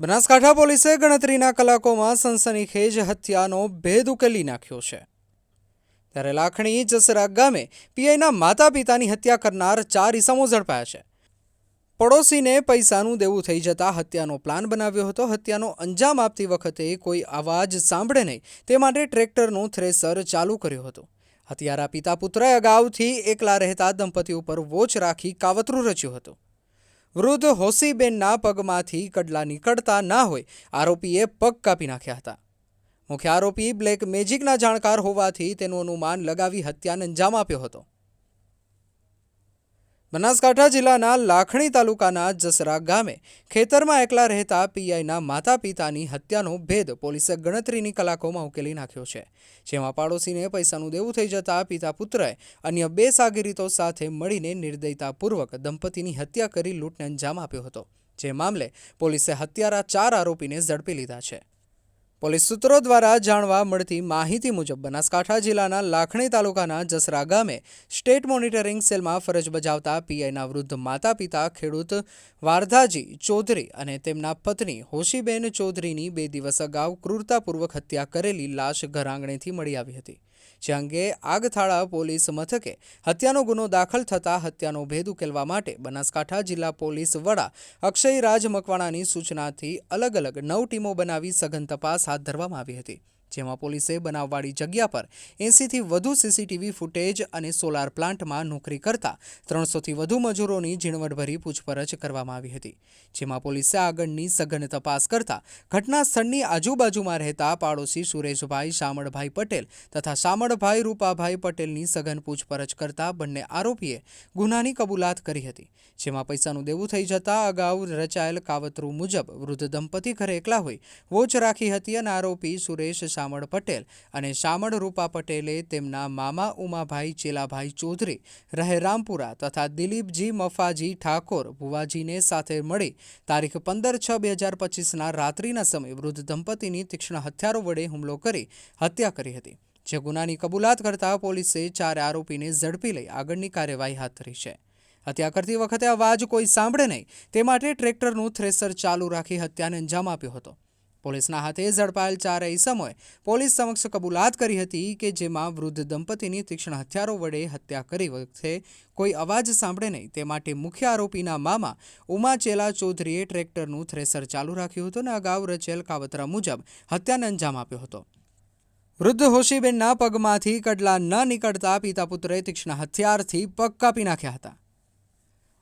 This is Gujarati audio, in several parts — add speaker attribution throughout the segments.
Speaker 1: બનાસકાંઠા પોલીસે ગણતરીના કલાકોમાં સનસનીખેજ હત્યાનો ભેદ ઉકેલી નાખ્યો છે. ત્યારે લાખણી જસરા ગામે પીઆઈના માતા પિતાની હત્યા કરનાર ચાર ઇસમો ઝડપાયા છે. પડોશીને પૈસાનું દેવું થઈ જતા હત્યાનો પ્લાન બનાવ્યો હતો. હત્યાનો અંજામ આપતી વખતે કોઈ અવાજ સાંભળે નહીં તે માટે ટ્રેક્ટરનું થ્રેસર ચાલુ કર્યું હતું. હત્યારા પિતા પુત્રએ અગાઉથી એકલા રહેતા દંપતી ઉપર વોચ રાખી કાવતરું રચ્યું હતું. વૃદ્ધ હોસીબેનના પગમાંથી કડલા નીકળતા ના હોય, આરોપીએ પગ કાપી નાખ્યા હતા. મુખ્ય આરોપી બ્લેક મેજિકના જાણકાર હોવાથી તેનું અનુમાન લગાવી હત્યાને અંજામ આપ્યો હતો. બનાસકાંઠા જિલ્લાના લાખણી તાલુકાના જસરા ગામે ખેતરમાં એકલા રહેતા પીઆઈના માતા પિતાની હત્યાનો ભેદ પોલીસે ગણતરીની કલાકોમાં ઉકેલી નાખ્યો છે. જેમાં પાડોશીને પૈસાનું દેવું થઈ જતા પિતા પુત્રએ અન્ય બે સાગરીતો સાથે મળીને નિર્દયતાપૂર્વક દંપતીની હત્યા કરી લૂંટને અંજામ આપ્યો હતો. જે મામલે પોલીસે હત્યારા ચાર આરોપીને ઝડપી લીધા છે. પોલીસ સૂત્રો દ્વારા જાણવા મળતી માહિતી મુજબ બનાસકાંઠા જિલ્લાના લાખણી તાલુકાના જસરા ગામે સ્ટેટ મોનિટરિંગ સેલમાં ફરજ બજાવતા પીઆઈના વૃદ્ધ માતા પિતા ખેડૂત વારધાજી ચૌધરી અને તેમના પત્ની હોશીબેન ચૌધરીની બે દિવસ અગાઉ ક્રૂરતાપૂર્વક હત્યા કરેલી લાશ ઘર આંગણેથી મળી આવી હતી. જે અંગે આગથાળા પોલીસ મથકે હત્યાનો ગુનો દાખલ થતાં હત્યાનો ભેદ ઉકેલવા માટે બનાસકાંઠા જિલ્લા પોલીસ વડા અક્ષય રાજ મકવાણાની સૂચનાથી અલગ અલગ નવ ટીમો બનાવી સઘન તપાસ હાથ ધરવામાં આવી હતી. જેમાં પોલીસે બનાવવાળી જગ્યા પર એંસીથી વધુ સીસીટીવી ફૂટેજ અને સોલાર પ્લાન્ટમાં નોકરી કરતા ત્રણસોથી વધુ મજૂરોની ઝીણવટભરી પૂછપરછ કરવામાં આવી હતી, જેમાં પોલીસે આગળની સઘન તપાસ કરતા ઘટના સ્થળની આજુબાજુમાં રહેતા પાડોશી સુરેશભાઈ શામળભાઈ પટેલ તથા શામળભાઈ રૂપાભાઈ પટેલની સઘન પૂછપરછ કરતા બંને આરોપીએ ગુનાની કબૂલાત કરી હતી, જેમાં પૈસાનું દેવું થઈ જતા અગાઉ રચાયેલ કાવતરું મુજબ વૃદ્ધ દંપતી ઘરે એકલા હોય વોચ રાખી હતી અને આરોપી સુરેશ શામળ પટેલ અને શામળ રૂપા પટેલે તેમના મામા ઉમાભાઈ ચેલાભાઈ ચૌધરી રહેરામપુરા તથા દિલીપજી મફાજી ઠાકોર ભુવાજીને સાથે મળી તારીખ પંદર છ બે હજાર પચીસના રાત્રિના સમયે વૃદ્ધ દંપતીની તીક્ષ્ણ હથિયારો વડે હુમલો કરી હત્યા કરી હતી. જે ગુનાની કબૂલાત કરતા પોલીસે ચાર આરોપીને ઝડપી લઈ આગળની કાર્યવાહી હાથ ધરી છે. હત્યા કરતી વખતે અવાજ કોઈ સાંભળે નહીં, તે માટે ટ્રેક્ટરનું થ્રેસર ચાલુ રાખી હત્યાને અંજામ આપ્યો હતો. પોલીસના હાથે ઝડપાયેલ ચાર ઇસમોએ પોલીસ સમક્ષ કબૂલાત કરી હતી કે જેમાં વૃદ્ધ દંપતીની તીક્ષ્ણ હથિયારો વડે હત્યા કરી વખતે કોઈ અવાજ સાંભળે નહીં. તે માટે મુખ્ય આરોપીના મામા ઉમાચેલા ચૌધરીએ ટ્રેક્ટરનું થ્રેસર ચાલુ રાખ્યું હતું અને અગાઉ રચેલ કાવતરા મુજબ હત્યાને અંજામ આપ્યો હતો. વૃદ્ધ હોશીબેનના પગમાંથી કડલા ન નીકળતા પિતા પુત્રએ તીક્ષ્ણ હથિયારથી પગ કાપી નાખ્યા હતા.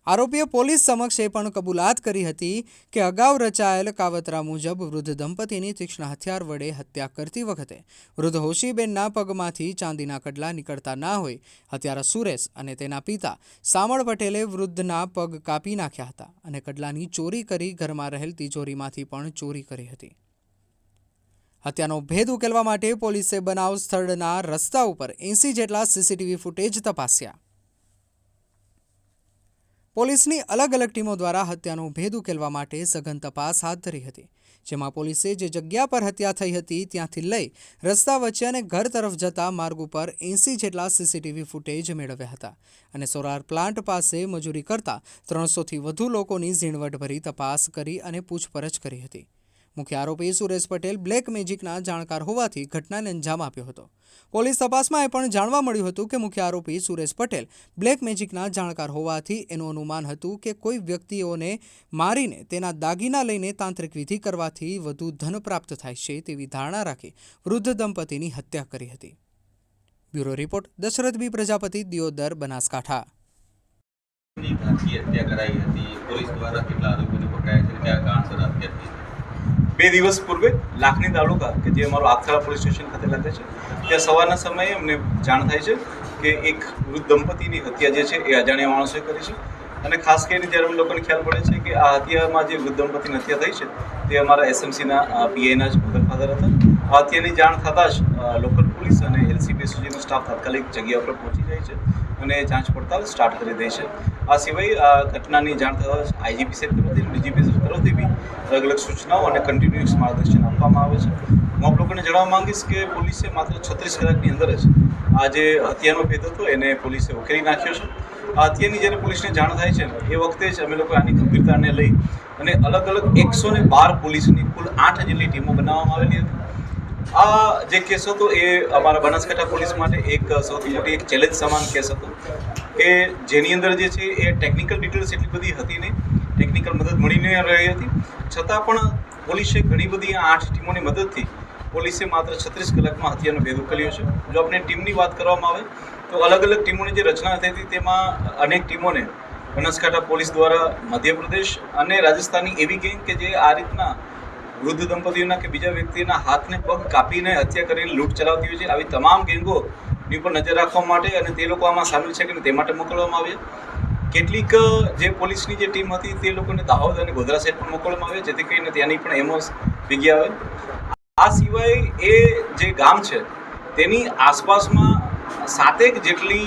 Speaker 1: આરોપીએ પોલીસ સમક્ષ એ પણ કબૂલાત કરી હતી કે અગાઉ રચાયેલ કાવતરા મુજબ વૃદ્ધ દંપતીની તીક્ષ્ણ હથિયાર વડે હત્યા કરતી વખતે વૃદ્ધ હોશીબેનના પગમાંથી ચાંદીના કડલા નીકળતા ના હોય, હત્યારા સુરેશ અને તેના પિતા સામળ પટેલે વૃદ્ધના પગ કાપી નાખ્યા હતા અને કડલાની ચોરી કરી ઘરમાં રહેલ તિજોરીમાંથી પણ ચોરી કરી હતી. હત્યાનો ભેદ ઉકેલવા માટે પોલીસે બનાવ સ્થળના રસ્તા ઉપર એંસી જેટલા સીસીટીવી ફૂટેજ તપાસ્યા. પોલીસની અલગ અલગ ટીમો દ્વારા હત્યાનો ભેદ ઉકેલવા માટે સઘન તપાસ હાથ ધરી હતી, જેમાં પોલીસે જે જગ્યા પર હત્યા થઈ હતી ત્યાંથી લઈ રસ્તા વચ્ચે અને ઘર તરફ જતા માર્ગ ઉપર એંસી જેટલા સીસીટીવી ફૂટેજ મેળવ્યા હતા અને સોલાર પ્લાન્ટ પાસે મજૂરી કરતા ત્રણસોથી વધુ લોકોની ઝીણવટભરી તપાસ કરી અને પૂછપરછ કરી હતી. મુખ્ય આરોપી સુરેશ પટેલ બ્લેક મેજિકના જાણકાર હોવાથી ઘટનાને અંજામ આપ્યો હતો. પોલીસ તપાસમાં એ પણ જાણવા મળ્યું હતું કે મુખ્ય આરોપી સુરેશ પટેલ બ્લેક મેજિકના જાણકાર હોવાથી એનું અનુમાન હતું કે કોઈ વ્યક્તિઓને મારીને તેના દાગીના લઈને તાંત્રિક વિધિ કરવાથી વધુ ધન પ્રાપ્ત થાય છે તેવી ધારણા રાખી વૃદ્ધ દંપતીની હત્યા કરી હતી. Bureau report, Dashrath B Prajapati, Deodar, Banaskantha.
Speaker 2: કરાઈ હતી. પોલીસ દ્વારા કેટલા આરોપીને પકડાયા છે કયા કારણસર હત્યા થઈ?
Speaker 3: બે દિવસ પૂર્વે લાખણી તાલુકા કે જે અમારું આગથળા પોલીસ સ્ટેશન ખાતે લાગે છે, ત્યાં સવારના સમયે અમને જાણ થાય છે કે એક વૃદ્ધ દંપતીની હત્યા જે છે એ અજાણ્યા માણસોએ કરી છે. અને ખાસ કરીને જ્યારે અમને લોકોને ખ્યાલ પડે છે કે આ હત્યામાં જે વૃદ્ધ દંપતીની હત્યા થઈ છે, તે અમારા એસએમસીના પીઆઈના જ મધર ફાધર હતા. આ હત્યાની જાણ થતાં જ લોકલ પોલીસ અને એલસીબી સુધીનો સ્ટાફ તાત્કાલિક જગ્યા ઉપર પહોંચી જાય છે અને જાંચ પડતાલ સ્ટાર્ટ કરી દે છે. આ સિવાય આ ઘટનાની જાણ થતાં આઈજીપી સાહેબ તરફથી ડીજીપી સાહેબ તરફથી બી અલગ અલગ સૂચનાઓ અને કન્ટિન્યુઅસ માર્ગદર્શન આપવામાં આવે છે. હું આપ લોકોને જણાવવા માંગીશ કે પોલીસે માત્ર છત્રીસ કલાકની અંદર જ આ જે હત્યાનો ભેદ હતો એને પોલીસે ઉકેલી નાખ્યો છે. આ હત્યાની જ્યારે પોલીસને જાણ થાય છે એ વખતે જ અમે લોકો આની ગંભીરતાને લઈ અને અલગ અલગ એકસો ને બાર પોલીસની કુલ આઠ જેટલી ટીમો બનાવવામાં આવેલી હતી. આ જે કેસ હતો એ અમારા બનાસકાંઠા પોલીસ માટે એક સૌથી મોટી એક ચેલેન્જ સમાન કેસ હતો. કે જેની અંદર જે છે એ ટેકનિકલ ડિટેલ્સ એટલી બધી હતી નહીં. ટેકનિકલ મદદ મળી ન રહી હતી. છતાં પણ પોલીસે ઘણી બધી આ આઠ ટીમોની મદદથી પોલીસે માત્ર છત્રીસ કલાકમાં હત્યાનો ભેદ ઉકેલ્યો છે. જો આપણે ટીમની વાત કરવામાં આવે, તો અલગ અલગ ટીમોની જે રચના થઈ હતી તેમાં અનેક ટીમોને બનાસકાંઠા પોલીસ દ્વારા મધ્યપ્રદેશ અને રાજસ્થાનની એવી ગેંગ કે જે આ રીતના વૃદ્ધ દંપતીઓના કે બીજા વ્યક્તિના હાથને પગ કાપીને હત્યા કરીને લૂંટ ચલાવતી હોય છે. આવી તમામ ગેંગોની ઉપર નજર રાખવા માટે અને તે લોકો આમાં સામેલ છે કે તે માટે મોકલવામાં આવ્યા. કેટલીક જે પોલીસની જે ટીમ હતી તે લોકોને દાહોદ અને ગોધરા સાઈડ પણ મોકલવામાં આવે જેથી કરીને ત્યાંની પણ એમો ભીગી આવે. આ સિવાય એ જે ગામ છે, તેની આસપાસમાં સાતેક જેટલી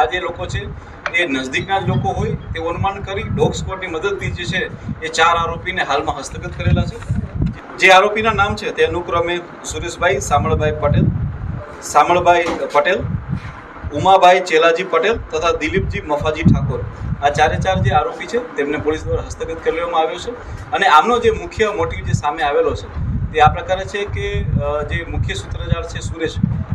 Speaker 3: આ જે લોકો છે, એ નજદીકના જ લોકો હોય, તે અનુમાન કરી ડોગ સ્ક્વોડની મદદથી જે છે, એ ચાર આરોપીને હાલમાં હસ્તગત કરેલા છે. જે આરોપીના નામ છે, તે અનુક્રમે સુરેશભાઈ, સામળભાઈ પટેલ સામળભાઈ પટેલ, ઉમાભાઈ ચેલાજી પટેલ તથા દિલીપજી મફાજી ઠાકોર. આ ચારે ચાર જે આરોપી છે, તેમને પોલીસ દ્વારા હસ્તગત કરવામાં આવ્યો છે. અને આમનો જે મુખ્ય મોટિવ જે સામે આવેલો છે, તે આ પ્રકારે છે કે જે મુખ્ય સૂત્રધાર છે સુરેશ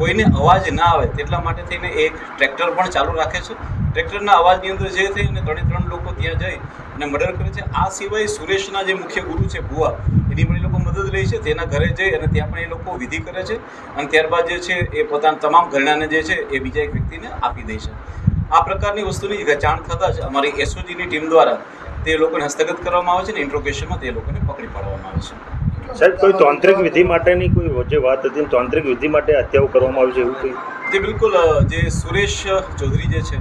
Speaker 3: કોઈને અવાજ ના આવે તેટલા માટે થઈને એક ટ્રેક્ટર પણ ચાલુ રાખે છે. ટ્રેક્ટરના અવાજની અંદર જે થઈ અને ત્રણે ત્રણ લોકો ત્યાં જઈ અને મર્ડર કરે છે. આ સિવાય સુરેશના જે મુખ્ય ગુરુ છે ભુવા, એની પણ એ લોકો મદદ લે છે. તેના ઘરે જઈ અને ત્યાં પણ એ લોકો વિધિ કરે છે. અને ત્યારબાદ જે છે એ પોતાના તમામ ઘરણાને જે છે એ બીજા એક વ્યક્તિને આપી દે છે. આ પ્રકારની વસ્તુની જાણ થતાં જ અમારી એસઓજીની ટીમ દ્વારા તે લોકોને હસ્તગત કરવામાં આવે છે અને ઇન્ટ્રોગેશનમાં તે લોકોને પકડી પાડવામાં આવે છે.
Speaker 4: સાહેબ કોઈ તાંત્રિક વિધિ માટેની કોઈ જે વાત હતી તાંત્રિક વિધિ માટે હત્યાઓ કરવામાં આવી છે એવું કંઈ?
Speaker 3: જે બિલકુલ જે સુરેશ ચૌધરી જે છે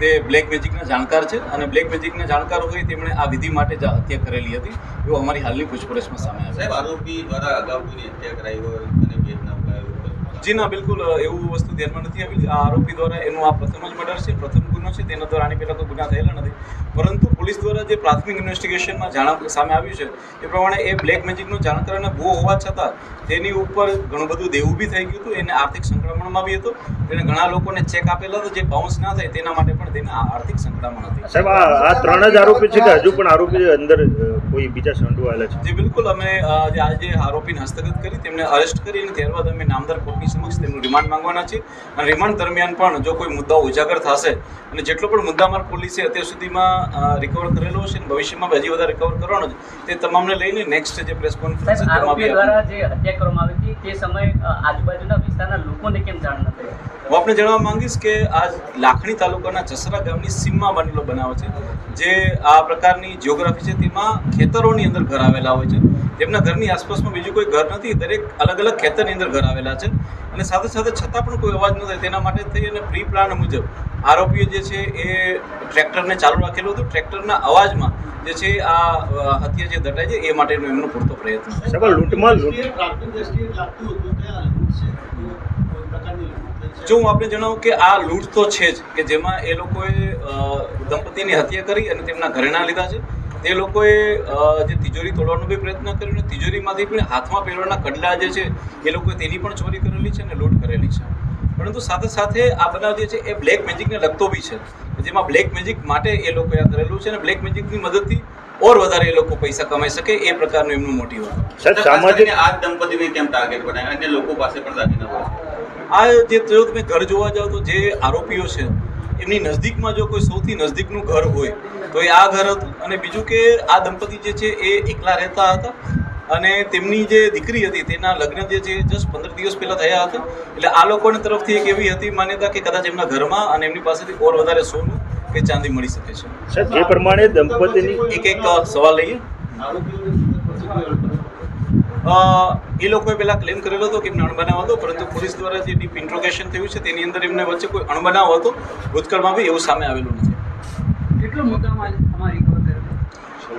Speaker 3: તે બ્લેક મેજિકના જાણકાર છે અને બ્લેક મેજિકના જાણકાર હોય તેમણે આ વિધિ માટે જ હત્યા કરેલી હતી. એવું અમારી હાલની પૂછપરછમાં સામે
Speaker 2: સાહેબ
Speaker 3: આવ્યું
Speaker 2: આરોપી દ્વારા અગાઉ હત્યા કરાઈ હોય
Speaker 3: જી ના બિલકુલ એવું વસ્તુ ધ્યાનમાં નથી આવી. આ આરોપી દ્વારા એનું આ પ્રથમ જ મર્ડર છે પ્રથમ ગુનો છે તેના દ્વારા આની પહેલાં તો ગુના થયેલા નથી. પરંતુ પોલીસ દ્વારા જે પ્રાથમિક ઇન્વેસ્ટિગેશનમાં જાણ સામે આવ્યું છે એ પ્રમાણે એ બ્લેક મેજિકનો જાણકાર અને ભૂ હોવા છતાં તેની ઉપર ઘણું બધું દેવું બી થઈ ગયું હતું એને આર્થિક સંક્રમણમાં બી હતો. તેને ઘણા લોકોને ચેક આપેલા હતા જે બાઉન્સ ના થાય તેના માટે પણ તેને આર્થિક સંક્રમણ હતી.
Speaker 4: સાહેબ આ ત્રણ જ આરોપી છે કે હજુ પણ આરોપી અંદર કોઈ બીજા સંડોવાયેલા છે?
Speaker 3: જી બિલકુલ. અમે આજે આરોપીને હસ્તગત કરી તેમને અરેસ્ટ કરી અને ત્યારબાદ અમે નામદાર કોર્ટની સમક્ષ તેમનું રિમાન્ડ માંગવાના છે. અને રિમાન્ડ દરમિયાન પણ જો કોઈ મુદ્દાઓ ઉજાગર થશે અને જેટલો પણ મુદ્દામાલ પોલીસે અત્યાર સુધીમાં રિકવર કરેલો છે અને ભવિષ્યમાં હજી વધારે રિકવર કરવાનો છે તે તમામને લઈને નેક્સ્ટ જે પ્રેસ કોન્ફરન્સ આપણે-
Speaker 5: દ્વારા જે હત્યા કરવામાં આવી હતી તે સમયે આજુબાજુના વિસ્તારના લોકોને કેમ જાણ ન થઈ?
Speaker 3: હું આપને જણાવવા માંગીશ કે આ લાખણી તાલુકાના જસરા ગામની સીમમાં બનેલો બનાવ છે જે આ પ્રકારની જિયોગ્રાફી છે તેમાં ખેતરોની અંદર ઘર આવેલા હોય છે. તેમના ઘરની આસપાસમાં બીજું કોઈ ઘર નથી દરેક અલગ અલગ ખેતરની અંદર ઘર આવેલા છે. અને સાથે સાથે છતાં પણ કોઈ અવાજ ન થાય. તેના માટે થઈ અને પ્રી પ્લાન મુજબ આરોપીઓ જે છે એ ટ્રેક્ટરને ચાલુ રાખેલું હતું. ટ્રેક્ટરના અવાજમાં જે છે આ હત્યા જે દટાય છે એ માટેનો એમનો પૂરતો પ્રયત્ન. છે
Speaker 4: લૂંટમાં
Speaker 3: જો હું આપણે જણાવું કે આ લૂંટ તો છે જ કે જેમાં એ લોકોએ દંપતીની હત્યા કરી અને તેમના ઘરેણા લીધા છે. તે લોકોએ જે તિજોરી તોડવાનો બી પ્રયત્ન કર્યો અને તિજોરીમાંથી પણ હાથમાં પહેરવાના કડલા જે છે એ લોકોએ તેની પણ ચોરી કરેલી છે અને લૂંટ કરેલી છે. પરંતુ સાથે સાથે આ બનાવ જે છે એ બ્લેક મેજિકને લગતો બી છે. જેમાં બ્લેક મેજિક માટે એ લોકોએ આ કરેલું છે અને બ્લેક મેજિકની મદદથી ઓર વધારે એ લોકો પૈસા કમાઈ શકે એ પ્રકારનું એમનું મોટિવ હતું.
Speaker 4: સાહેબ સામાજિક
Speaker 2: આ દંપતીને કેમ ટાર્ગેટ બનાવ્યા? અને લોકો પાસે પણ દાગીના હોય
Speaker 3: આ જે જો તમે ઘર જોવા જાઓ તો જે આરોપીઓ છે એમની નજદીકમાં જો કોઈ સૌથી નજદીકનું ઘર હોય તો એ આ ઘર હતું. અને બીજું કે આ દંપતી જે છે એ એકલા રહેતા હતા. અને તેમની જે દીકરી હતી તેના લગ્ન જે છે જસ્ટ પંદર દિવસ પહેલાં થયા હતા. એટલે આ લોકોની તરફથી એક એવી હતી માન્યતા કે કદાચ એમના ઘરમાં અને એમની પાસેથી ઓર વધારે સોનું કે ચાંદી મળી શકે છે.
Speaker 4: જે પ્રમાણે દંપતીની
Speaker 3: એક એક સવાલ લઈએ. એ લોકોએ પહેલાં ક્લેમ કરેલો હતો કે એમને અણબનાવ હતો, પરંતુ પોલીસ દ્વારા જે ડીપ ઇન્ટ્રોગેશન થયું છે, તેની અંદર એમને વચ્ચે કોઈ અણબનાવ હતો. ભૂતકાળમાં બી એવું સામે આવેલું નથી.
Speaker 5: કેટલો મુદ્દામાં કર્યો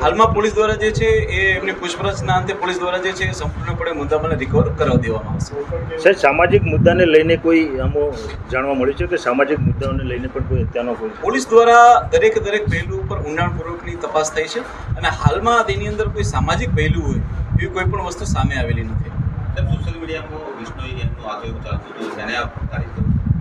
Speaker 3: હાલમાં પોલીસ દ્વારા જે છે એ એમની પૂછપરછના અંતે પોલીસ દ્વારા જે છે એ સંપૂર્ણપણે મુદ્દામાલને રિકવર કરાવી દેવામાં આવશે
Speaker 4: સાહેબ સામાજિક મુદ્દાને લઈને કોઈ આમો જાણવા મળ્યું છે કે સામાજિક મુદ્દાઓને લઈને પણ કોઈ હત્યાનો કોઈ
Speaker 3: પોલીસ દ્વારા દરેક દરેક પહેલું ઉપર ઊંડાણપૂર્વકની તપાસ થઈ છે અને હાલમાં તેની અંદર કોઈ સામાજિક પહેલું હોય એવી કોઈ પણ વસ્તુ સામે આવેલી નથી
Speaker 2: સોશિયલ મીડિયામાં વિષ્ણુ ગેંગનું આગળ ચાલતું હતું કરો.